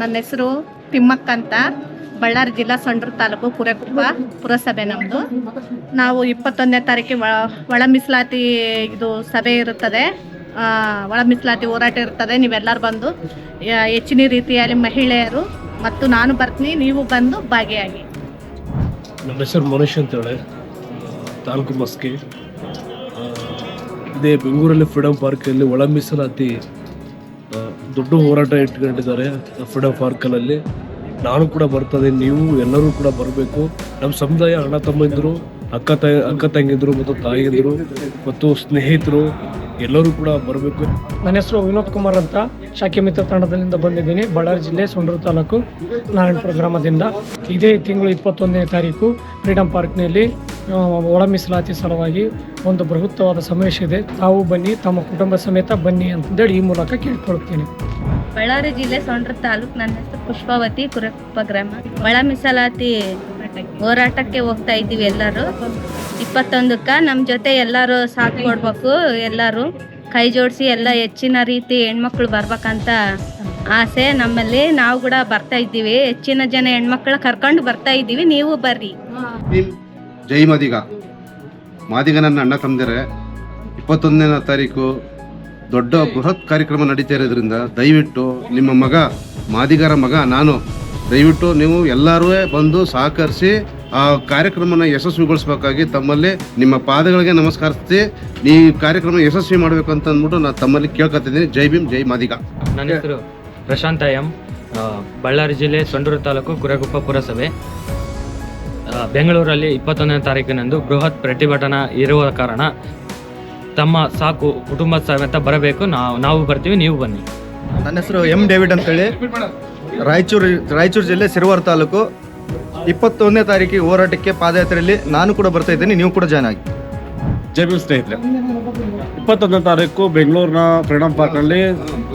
ನನ್ನ ಹೆಸರು ತಿಮ್ಮಕ್ಕ ಅಂತ. ಬಳ್ಳಾರಿ ಜಿಲ್ಲಾ ಸಂಡ್ರ ತಾಲೂಕು ಕುರೆಕುಪ್ಪ ಪುರಸಭೆ ನಮ್ಮದು ನಾವು ಇಪ್ಪತ್ತೊಂದನೇ ತಾರೀಕಿಗೆ ಒಳ ಮೀಸಲಾತಿ ಇದು ಸಭೆ ಇರುತ್ತದೆ. ಒಳ ಮೀಸಲಾತಿ ಹೋರಾಟ ಇರ್ತದೆ. ನೀವೆಲ್ಲರೂ ಬಂದು ಹೆಚ್ಚಿನ ರೀತಿಯಲ್ಲಿ ಮಹಿಳೆಯರು ಮತ್ತು ನಾನು ಬರ್ತೀನಿ, ನೀವು ಬಂದು ಭಾಗಿಯಾಗಿ. ನಮ್ಮ ಹೆಸರು ಮನುಷ್ಯ ಅಂತೇಳಿ. ತಾಲೂಕು ಮಸ್ಕಿ. ಇದೇ ಬೆಂಗಳೂರಲ್ಲಿ ಫ್ರೀಡಮ್ ಪಾರ್ಕಲ್ಲಿ ಒಳ ಮೀಸಲಾತಿ ದೊಡ್ಡ ಹೋರಾಟ ಇಟ್ಕೊಂಡಿದ್ದಾರೆ ಫ್ರೀಡಮ್ ಪಾರ್ಕಲ್ಲಿ ನಾನು ಕೂಡ ಬರ್ತದೆ, ನೀವು ಎಲ್ಲರೂ ಕೂಡ ಬರಬೇಕು. ನಮ್ಮ ಸಮುದಾಯ ಅಣ್ಣ ತಮ್ಮಂದಿರು, ಅಕ್ಕ ತ, ಅಕ್ಕ ತಂಗಿದ್ರು ಮತ್ತು ತಾಯಿಯಂದಿರು ಮತ್ತು ಸ್ನೇಹಿತರು ಎಲ್ಲರೂ ಕೂಡ ಬರಬೇಕು. ನನ್ನ ಹೆಸರು ವಿನೋದ್ ಕುಮಾರ್ ಅಂತ ಶಾಖೆ ಮಿತ್ರ ತಂಡದಿಂದ ಬಂದಿದ್ದೀನಿ. ಬಳ್ಳಾರಿ ಜಿಲ್ಲೆ ಸೊಂಡೂರು ತಾಲೂಕು ನಾರಾಯಣಪುರ ಗ್ರಾಮದಿಂದ. ಇದೇ ತಿಂಗಳು ಇಪ್ಪತ್ತೊಂದನೇ ತಾರೀಕು ಫ್ರೀಡಮ್ ಪಾರ್ಕ್ನಲ್ಲಿ ಒಳ ಮೀಸಲಾತಿ ಸಲುವಾಗಿ ಒಂದು ಬೃಹತ್ತವಾದ ಸಮಾವೇಶ ಇದೆ. ತಾವು ಬನ್ನಿ ತಮ್ಮ ಕುಟುಂಬ ಸಮೇತ ಬನ್ನಿ ಅಂತಂದೇಳಿ ಈ ಮೂಲಕ ಕೇಳ್ಕೊಳ್ತೀನಿ. ಬಳ್ಳಾರಿ ಜಿಲ್ಲೆ ಸೊಂಡ್ರ ತಾಲೂಕು ನನ್ನ ಹೆಸರು ಪುಷ್ಪಾವತಿ ಕುರಪ್ಪ ಗ್ರಾಮ. ಒಳ ಮೀಸಲಾತಿ ಹೋರಾಟಕ್ಕೆ ಹೋಗ್ತಾ ಇದ್ದೀವಿ ಎಲ್ಲರೂ. ಇಪ್ಪತ್ತೊಂದಕ್ಕ ನಮ್ಮ ಜೊತೆ ಎಲ್ಲರೂ ಸಾಥ್ ಕೊಡ್ಬೇಕು ಎಲ್ಲರೂ ಕೈ ಜೋಡಿಸಿ ಎಲ್ಲ ಹೆಚ್ಚಿನ ರೀತಿ ಹೆಣ್ಮಕ್ಳು ಬರ್ಬೇಕಂತ ಆಸೆ ನಮ್ಮಲ್ಲಿ. ನಾವು ಕೂಡ ಬರ್ತಾ ಇದ್ದೀವಿ. ಹೆಚ್ಚಿನ ಜನ ಹೆಣ್ಮಕ್ಳ ಕರ್ಕೊಂಡು ಬರ್ತಾ ಇದ್ದೀವಿ. ನೀವು ಬರ್ರಿ. ಜೈ ಮಾದಿಗ. ಮಾದಿಗ ನನ್ನ ಅಣ್ಣ ತಂದಿರೆ ಇಪ್ಪತ್ತೊಂದನೇ ತಾರೀಕು ದೊಡ್ಡ ಬೃಹತ್ ಕಾರ್ಯಕ್ರಮ ನಡೀತಾ ಇರೋದ್ರಿಂದ ದಯವಿಟ್ಟು ನಿಮ್ಮ ಮಗ, ಮಾದಿಗರ ಮಗ ನಾನು, ದಯವಿಟ್ಟು ನೀವು ಎಲ್ಲರೂ ಬಂದು ಸಹಕರಿಸಿ ಆ ಕಾರ್ಯಕ್ರಮನ ಯಶಸ್ವಿಗೊಳಿಸ್ಬೇಕಾಗಿ ತಮ್ಮಲ್ಲಿ ನಿಮ್ಮ ಪಾದಗಳಿಗೆ ನಮಸ್ಕರಿಸಿ ಈ ಕಾರ್ಯಕ್ರಮ ಯಶಸ್ವಿ ಮಾಡಬೇಕು ಅಂತ ಅಂದ್ಬಿಟ್ಟು ನಾನು ತಮ್ಮಲ್ಲಿ ಕೇಳ್ಕೊತಿದ್ದೀನಿ ಜೈ ಭೀಮ್, ಜೈ ಮಾದಿಗ. ನನ್ನ ಹೆಸರು ಪ್ರಶಾಂತ ಎಂ ಬಳ್ಳಾರಿ ಜಿಲ್ಲೆ ಸಂಡೂರು ತಾಲೂಕು ಕುರಗುಪ್ಪ ಪುರಸಭೆ. ಬೆಂಗಳೂರಲ್ಲಿ ಇಪ್ಪತ್ತೊಂದನೇ ತಾರೀಕಿನಂದು ಬೃಹತ್ ಪ್ರತಿಭಟನಾ ಇರುವ ಕಾರಣ ತಮ್ಮ ಸಾಕು ಕುಟುಂಬ ಸಮೇತ ಬರಬೇಕು. ನಾವು ನಾವು ಬರ್ತೀವಿ ನೀವು ಬನ್ನಿ. ನನ್ನ ಹೆಸರು ಎಂ ಡೇವಿಡ್ ಅಂತೇಳಿ. ರಾಯಚೂರು ರಾಯಚೂರು ಜಿಲ್ಲೆ ಸಿರುವಾರ ತಾಲೂಕು. ಇಪ್ಪತ್ತೊಂದನೇ ತಾರೀಕಿಗೆ ಹೋರಾಟಕ್ಕೆ ಪಾದಯಾತ್ರೆಯಲ್ಲಿ ನಾನು ಕೂಡ ಬರ್ತಾ ಇದ್ದೀನಿ ನೀವು ಕೂಡ ಜಾಯ್ನ್ ಆಗಿ. ಜೈ ಭೀಮ್ ಸ್ನೇಹಿತರೆ. ಇಪ್ಪತ್ತೊಂದನೇ ತಾರೀಕು ಬೆಂಗಳೂರಿನ ಫ್ರೀಡಮ್ ಪಾರ್ಕ್ನಲ್ಲಿ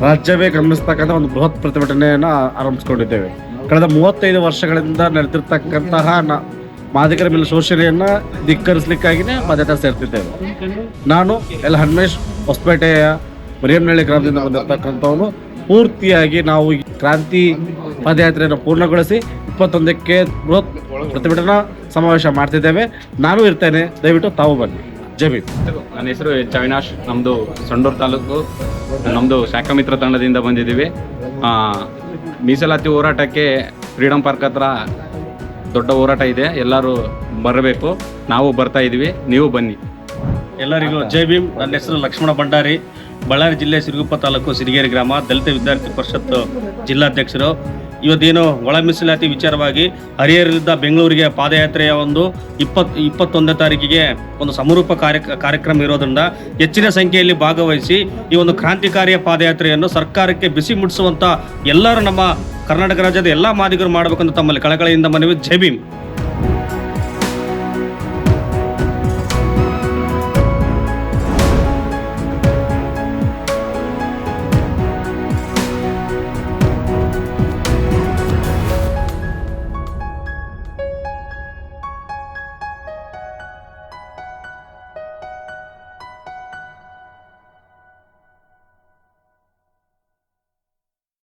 ರಾಜ್ಯವೇ ಗಮನಿಸ್ತಕ್ಕಂಥ ಒಂದು ಬೃಹತ್ ಪ್ರತಿಭಟನೆಯನ್ನು ಆರಂಭಿಸ್ಕೊಂಡಿದ್ದೇವೆ. ಕಳೆದ ಮೂವತ್ತೈದು ವರ್ಷಗಳಿಂದ ನಡೆದಿರ್ತಕ್ಕಂತಹ ಮಾದಿಗರ ಮೇಲೆ ಶೋಷಣೆಯನ್ನ ಧಿಕ್ಕರಿಸಲಿಕ್ಕಾಗಿನೇ ಪಾದಯಾತ್ರೆ ಸೇರ್ತಿದ್ದೇವೆ. ನಾನು ಎಲ್. ಹನ್ಮೇಶ್ ಹೊಸಪೇಟೆಯ ಮರಿಯಮ್ನಹಳ್ಳಿ ಗ್ರಾಮದಿಂದ ಬಂದಿರತಕ್ಕಂಥವನು. ಪೂರ್ತಿಯಾಗಿ ನಾವು ಕ್ರಾಂತಿ ಪಾದಯಾತ್ರೆಯನ್ನು ಪೂರ್ಣಗೊಳಿಸಿ ಇಪ್ಪತ್ತೊಂದಕ್ಕೆ ಬೃಹತ್ ಪ್ರತಿಭಟನಾ ಸಮಾವೇಶ ಮಾಡ್ತಿದ್ದೇವೆ. ನಾನು ಇರ್ತೇನೆ. ದಯವಿಟ್ಟು ತಾವು ಬನ್ನಿ. ಜಮೀನ್ ನನ್ನ ಹೆಸರು ಎಚ್ ಅವಿನಾಶ್ ನಮ್ಮದು ಸಂಡೂರು ತಾಲೂಕು. ನಮ್ಮದು ಶಾಖಾ ಮಿತ್ರ ತಂಡದಿಂದ ಬಂದಿದ್ದೀವಿ. ಮೀಸಲಾತಿ ಹೋರಾಟಕ್ಕೆ ಫ್ರೀಡಮ್ ಪಾರ್ಕ್ ಹತ್ರ ದೊಡ್ಡ ಹೋರಾಟ ಇದೆ. ಎಲ್ಲರೂ ಬರಬೇಕು. ನಾವು ಬರ್ತಾ ಇದ್ದೀವಿ ನೀವು ಬನ್ನಿ. ಎಲ್ಲರಿಗೂ ಜೈ ಭೀಮ್. ನನ್ನ ಹೆಸರು ಲಕ್ಷ್ಮಣ ಭಂಡಾರಿ. ಬಳ್ಳಾರಿ ಜಿಲ್ಲೆ ಸಿರುಗುಪ್ಪ ತಾಲೂಕು ಸಿರಿಗೇರಿ ಗ್ರಾಮ ದಲಿತ ವಿದ್ಯಾರ್ಥಿ ಪರಿಷತ್ತು ಜಿಲ್ಲಾಧ್ಯಕ್ಷರು. ಇವತ್ತೇನು ಒಳ ಮೀಸಲಾತಿ ವಿಚಾರವಾಗಿ ಹರಿಹರದಿಂದ ಬೆಂಗಳೂರಿಗೆ ಪಾದಯಾತ್ರೆಯ ಒಂದು ಇಪ್ಪತ್, ಇಪ್ಪತ್ತೊಂದನೇ ತಾರೀಕಿಗೆ ಒಂದು ಸಮರೂಪ ಕಾರ್ಯ, ಕಾರ್ಯಕ್ರಮ ಇರೋದ್ರಿಂದ ಹೆಚ್ಚಿನ ಸಂಖ್ಯೆಯಲ್ಲಿ ಭಾಗವಹಿಸಿ ಈ ಒಂದು ಕ್ರಾಂತಿಕಾರಿಯ ಪಾದಯಾತ್ರೆಯನ್ನು ಸರ್ಕಾರಕ್ಕೆ ಬಿಸಿ ಮುಟ್ಟಿಸುವಂಥ ಎಲ್ಲರೂ ನಮ್ಮ ಕರ್ನಾಟಕ ರಾಜ್ಯದ ಎಲ್ಲ ಮಾದಿಗರು ಮಾಡಬೇಕಂತ ತಮ್ಮಲ್ಲಿ ಕಳಕಳಿಯಿಂದ ಮನವಿ. ಜೈ ಭೀಮ್.